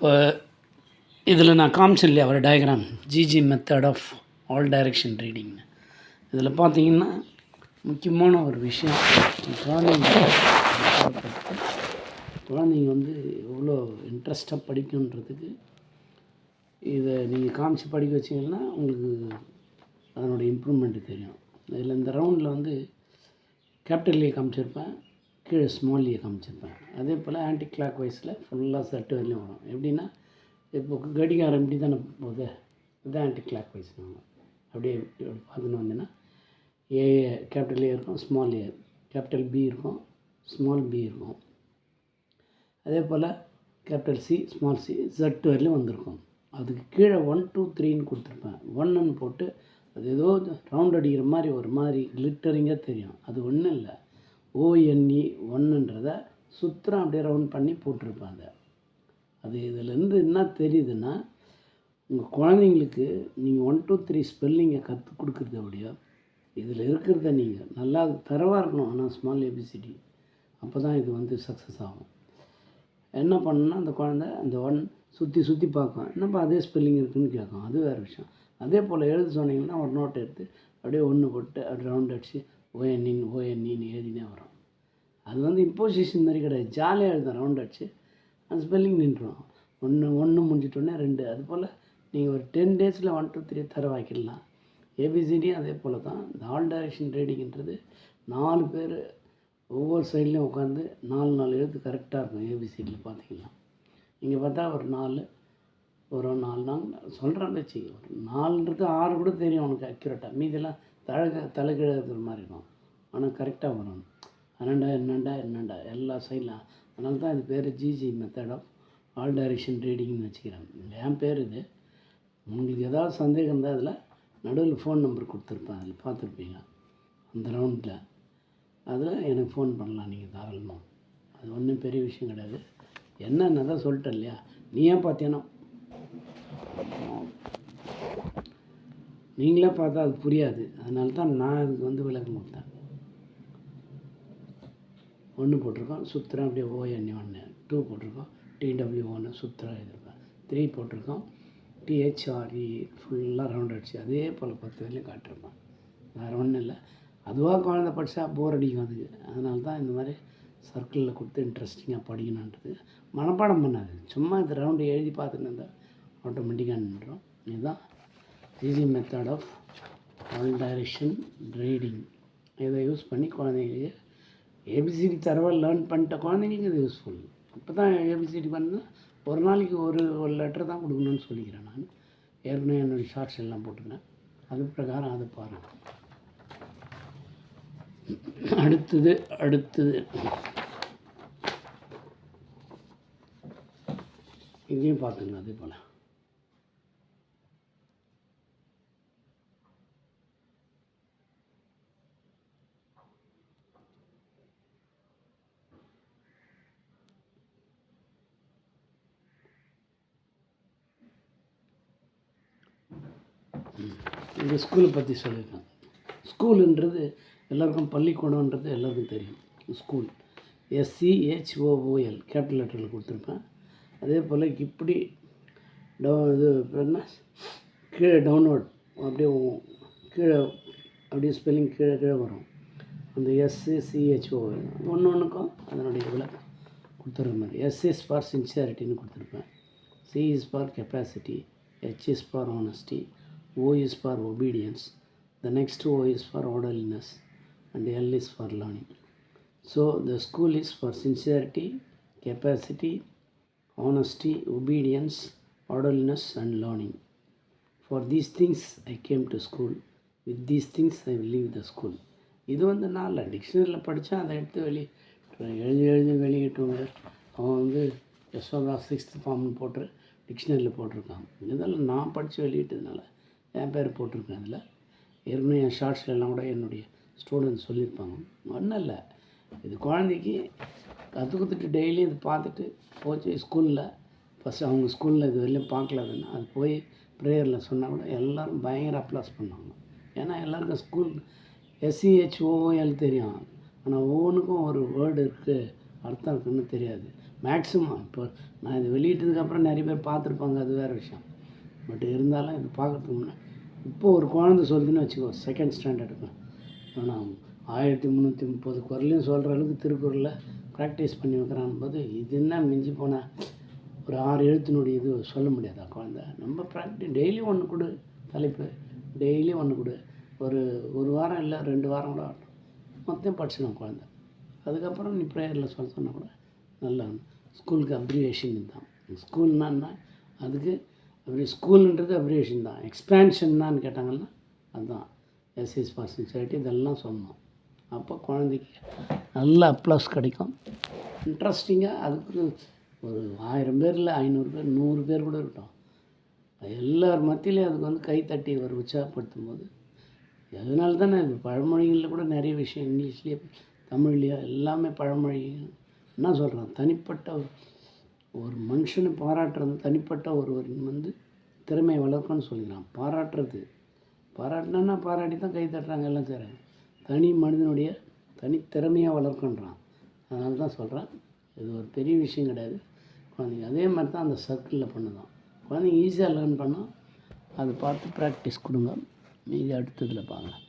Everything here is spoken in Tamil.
இப்போ இதில் நான் காமிச்சேன் இல்லையா ஒரு diagram GG method of all direction ரீடிங்னு இதில் பார்த்தீங்கன்னா முக்கியமான ஒரு விஷயம் குழந்தைங்க குழந்தைங்க வந்து எவ்வளோ இன்ட்ரெஸ்ட்டாக படிக்கணுன்றதுக்கு இதை நீங்கள் காமிச்சு படிக்க வச்சிங்கன்னா உங்களுக்கு அதனோட இம்ப்ரூவ்மெண்ட்டு தெரியும். இதில் இந்த ரவுண்டில் வந்து கேபிட்டல் ஏ காமிச்சிருப்பேன். கீழே ஸ்மால் ஏ காமிச்சிருப்பேன் அதே போல் ஆன்டி கிளாக் வைஸில் ஃபுல்லாக செட்டு வரலையும் வரும். எப்படின்னா இப்போ கடிகாரம் இப்படி தானே போகுது. இதுதான் ஆன்டி கிளாக் வைஸ் அப்படியே பார்த்துன்னு வந்தீங்கன்னா ஏ கேபிட்டல் ஏ இருக்கும் ஸ்மால் ஏ கேபிட்டல் பி இருக்கும் ஸ்மால் பி இருக்கும். அதே போல் capital C small C Z வரலையும் வந்திருக்கும். அதுக்கு கீழே ஒன் டூ த்ரீன்னு கொடுத்துருப்பேன். ஒன்னுன்னு போட்டு அது ஏதோ ரவுண்ட் அடிக்கிற மாதிரி ஒரு மாதிரி கிளிட்டரிங்காக தெரியும். அது ஒன்றும் இல்லை. ஓஎன்இ ஒன்றுன்றத சுத்தரம் அப்படியே ரவுண்ட் பண்ணி போட்டிருப்பேன் அது இதுலேருந்து என்ன தெரியுதுன்னா உங்கள் குழந்தைங்களுக்கு நீங்கள் ஒன் டூ த்ரீ ஸ்பெல்லிங்கை கற்றுக் கொடுக்குறத விடையோ இதில் இருக்கிறத நீங்கள் நல்லா தரவாக இருக்கணும். ஆனால் ஸ்மால் ஏபிசிடி அப்போ தான் இது வந்து சக்ஸஸ் ஆகும். என்ன பண்ணணும்னா அந்த குழந்த அந்த ஒன் சுற்றி சுற்றி பார்க்கும். என்னப்பா அதே ஸ்பெல்லிங் இருக்குதுன்னு கேட்கும் அது வேறு விஷயம். அதே போல் எழுத சொன்னீங்கன்னா ஒரு நோட் எடுத்து அப்படியே ஒன்று போட்டு அப்படி ரவுண்ட் அடிச்சு ஓஎன்இன் ஓஎன்இன்னு எழுதினே வரும். அது வந்து இம்போசிஷன் மாதிரி கிடையாது. ஜாலியாக எழுதும் ரவுண்ட் அடிச்சு அந்த ஸ்பெல்லிங் நின்றுடும் ஒன்று ஒன்று முடிஞ்சிட்டோன்னே ரெண்டு. அது போல் நீங்கள் ஒரு டென் டேஸில் ஒன் டூ த்ரீ தர வாக்கிடலாம் ஏபிசிடியும் அதே போல் தான். இந்த ஆல் டைரக்ஷன் ரீடிங்கிறது நாலு பேர் ஒவ்வொரு சைட்லேயும் உட்காந்து நாலு நாலு எழுத்து கரெக்டாக இருக்கும். ஏபிசிடியில் பார்த்தீங்கன்னா இங்கே பார்த்தா ஒரு நாலு ஒரு நாலு நாள் சொல்கிறேன் பேச்சு ஒரு நாலுன்றது ஆறு கூட தெரியும் உனக்கு அக்யூரேட்டாக மீதெல்லாம் தழக தலைகீழ மாதிரி இருக்கும். ஆனால் கரெக்டாக வரணும். பன்னெண்டா என்னண்டா என்னண்டா எல்லா சைட்லாம் அதனால தான் இது பேர் GG method of all direction ரீடிங்னு வச்சுக்கிறேன். என் பேர் இது. உங்களுக்கு ஏதாவது சந்தேகம் இருந்தால் அதில் நடுவில் ஃபோன் நம்பர் கொடுத்துருப்பேன். அதில் பார்த்துருப்பீங்க. அந்த ரவுண்டில் அதில் எனக்கு ஃபோன் பண்ணலாம் நீங்கள் தாராளமாக அது ஒன்றும் பெரிய விஷயம் கிடையாது. என்னென்ன தான் சொல்லிட்டேன் இல்லையா? நீ ஏன் பார்த்தேனோ? நீங்களே பார்த்தா அது புரியாது. அதனால தான் நான் அதுக்கு வந்து விளக்கம் கொடுத்தேன். ஒன்று போட்டிருக்கோம். சுத்திரம் அப்படியே ஓஎன்ஏ ஒன்று டூ போட்டிருக்கோம். டிடபிள்யூ ஒன்று சுத்திரம் எழுதியிருக்கோம். த்ரீ போட்டிருக்கோம். டிஹெச்ஆர்இ ஃபுல்லாக ரவுண்ட் அடிச்சு அதே போல் பத்து வரையிலும் காட்டிருப்பேன் வேறு ஒன்றும் இல்லை. அதுவாக குழந்த படித்தா போர் அடிக்கும் அதுக்கு. அதனால தான் இந்த மாதிரி சர்க்கிளில் கொடுத்து இன்ட்ரெஸ்டிங்காக படிக்கணுன்றது மனப்பாடம் பண்ணாது சும்மா இந்த ரவுண்டு எழுதி பார்த்துட்டு இருந்தால் ஆட்டோமேட்டிக்காக நின்றோம் இதுதான் easy method of all direction reading இதை யூஸ் பண்ணி குழந்தைங்களுக்கு ஏபிசிடி தரவை லேர்ன் பண்ணிட்ட குழந்தைங்களுக்கு இது யூஸ்ஃபுல் இப்போ தான் ஏபிசிடி பண்ணால் ஒரு நாளைக்கு ஒரு ஒரு லெட்டர் தான் கொடுக்கணும்னு சொல்லிக்கிறேன் நான். ஏற்கனவே என்னுடைய ஷார்ட்ஸ் எல்லாம் போட்டுக்கிறேன் அது பிரகாரம் அதை பாருங்கள் அடுத்தது அடுத்தது. இதையும் பார்த்துங்க அதே போல். இந்த ஸ்கூலை பற்றி சொல்லியிருக்கேன் ஸ்கூலுன்றது எல்லாருக்கும் பள்ளிக்கூடம்ன்றது எல்லாருக்கும் தெரியும். ஸ்கூல். எஸ்சிஹெச்ஓஓஎல் கேபிட்டல் லெட்டரில் கொடுத்துருப்பேன். அதே போல் இப்படி டவு இது என்ன? கீழே டவுன்லோட் அப்படியே கீழே அப்படியே ஸ்பெல்லிங் கீழே கீழே வரும். அந்த எஸ்சிஹெச்ஓஎல் ஒன்று ஒன்றுக்கும் அதனுடைய விளக்கம் கொடுத்துருக்க மாதிரி. எஸ் இஸ் ஃபார் சின்சியாரிட்டின்னு கொடுத்துருப்பேன். C is for capacity H is for honesty O is for obedience, the next O is for orderliness, and L is for learning. So the school is for sincerity, capacity, honesty, obedience, orderliness, and learning. For these things I came to school. With these things I will leave the school. இது வந்து நான் இல்லை டிக்ஷனரியில் படித்தா அதை எடுத்து வெளியே எழுதி எழுதி வெளியிட்டுங்க அவன் வந்து யசோதா சிக்ஸ்த் ஃபார்ம்னு போட்டு டிக்ஷனரியில் போட்டிருக்கான் இதெல்லாம் நான் படித்து வெளியிட்டதுனால என் பேர் போட்டிருக்கேன் அதில். ஏற்கனவே என் ஷார்ட்ஸ்லாம் கூட என்னுடைய ஸ்டூடெண்ட்ஸ் சொல்லியிருப்பாங்க. ஒன்றும் இல்லை. இது குழந்தைக்கு கற்று கொடுத்துட்டு டெய்லியும் இது பார்த்துட்டு போச்சு ஸ்கூலில் ஃபஸ்ட்டு அவங்க ஸ்கூலில் இது வரையிலும் பார்க்கலாதுன்னு அது போய் ப்ரேயரில் சொன்னால் கூட எல்லோரும் பயங்கர அப்ளாஸ் பண்ணுவாங்க. ஏன்னா எல்லாருக்கும் ஸ்கூல் எஸ்சிஹெச்ஓஎல் தெரியும். ஆனால் ஒவ்வொன்றுக்கும் ஒரு வேர்டு இருக்குது அர்த்தம் இருக்குன்னு தெரியாது. மேக்ஸிமம் இப்போ நான் இது வெளியிட்டதுக்கப்புறம் நிறைய பேர் பார்த்துருப்பாங்க. அது வேறு விஷயம். பட் இருந்தாலும் இது பார்க்கறதுக்கு முன்னே இப்போ ஒரு குழந்தை சொல்லுதுன்னு வச்சுக்கோ செகண்ட் ஸ்டாண்டர்டுக்கு ஆனால் ஆயிரத்தி முந்நூற்றி முப்பது குரலையும் சொல்கிற அளவுக்கு திருக்குறளில் ப்ராக்டிஸ் பண்ணி வைக்கிறான் போது இது என்ன மிஞ்சி போனால் ஒரு ஆறு எழுத்தினுடைய இது சொல்ல முடியாதா குழந்த? நம்ம ப்ராக்டிஸ் டெய்லி ஒன்று கொடு தலைப்பு. டெய்லி ஒன்று கொடு. ஒரு ஒரு வாரம் இல்லை ரெண்டு வாரம் கூட ஆகட்டும். மொத்தம் படிச்சிடும் குழந்த. அதுக்கப்புறம் நீ ப்ரேயரில் சொல்ல சொன்னால் கூட நல்லா ஸ்கூலுக்கு அப்ரிவேஷன் தான் ஸ்கூல்னா என்ன? அதுக்கு அப்படி ஸ்கூலுன்றது அப்ரிவேஷன் தான். எக்ஸ்பேன்ஷன் தான் கேட்டாங்கன்னா அதுதான் எஸ்எஸ் ஃபார் சின்சியரிட்டி இதெல்லாம் சொன்னோம். அப்போ குழந்தைக்கு நல்ல அப்ளஸ் கிடைக்கும். இன்ட்ரெஸ்டிங்காக அதுக்கு ஒரு ஆயிரம் பேரில் ஐநூறு பேர் நூறு பேர் கூட இருக்கட்டும். எல்லார் மத்தியிலையும் அதுக்கு வந்து கைத்தட்டி ஒரு உற்சாகப்படுத்தும் போது அதனால தானே இது பழமொழிகளில் கூட நிறைய விஷயம் இங்கிலீஷ்லேயே தமிழ்லேயோ எல்லாமே பழமொழி என்ன சொல்கிறேன் தனிப்பட்ட ஒரு- மனுஷனை பாராட்டுறது தனிப்பட்ட ஒருவரின் வந்து திறமையை வளர்க்கணும்னு சொல்லிக்கலாம் பாராட்டுறது. பாராட்டினா பாராட்டி தான் கை தட்டுறாங்க எல்லாம் செய்கிறாங்க தனி மனிதனுடைய தனித்திறமையாக வளர்க்கன்றான் அதனால தான் சொல்கிறேன் இது ஒரு பெரிய விஷயம் கிடையாது. குழந்தைங்க அதே மாதிரி தான் அந்த சர்க்கிளில் பண்ணுதான். குழந்தைங்க ஈஸியாக லேர்ன் பண்ணால் அதை பார்த்து ப்ராக்டிஸ் கொடுங்க. மீதி அடுத்ததில் பார்க்கலாம்.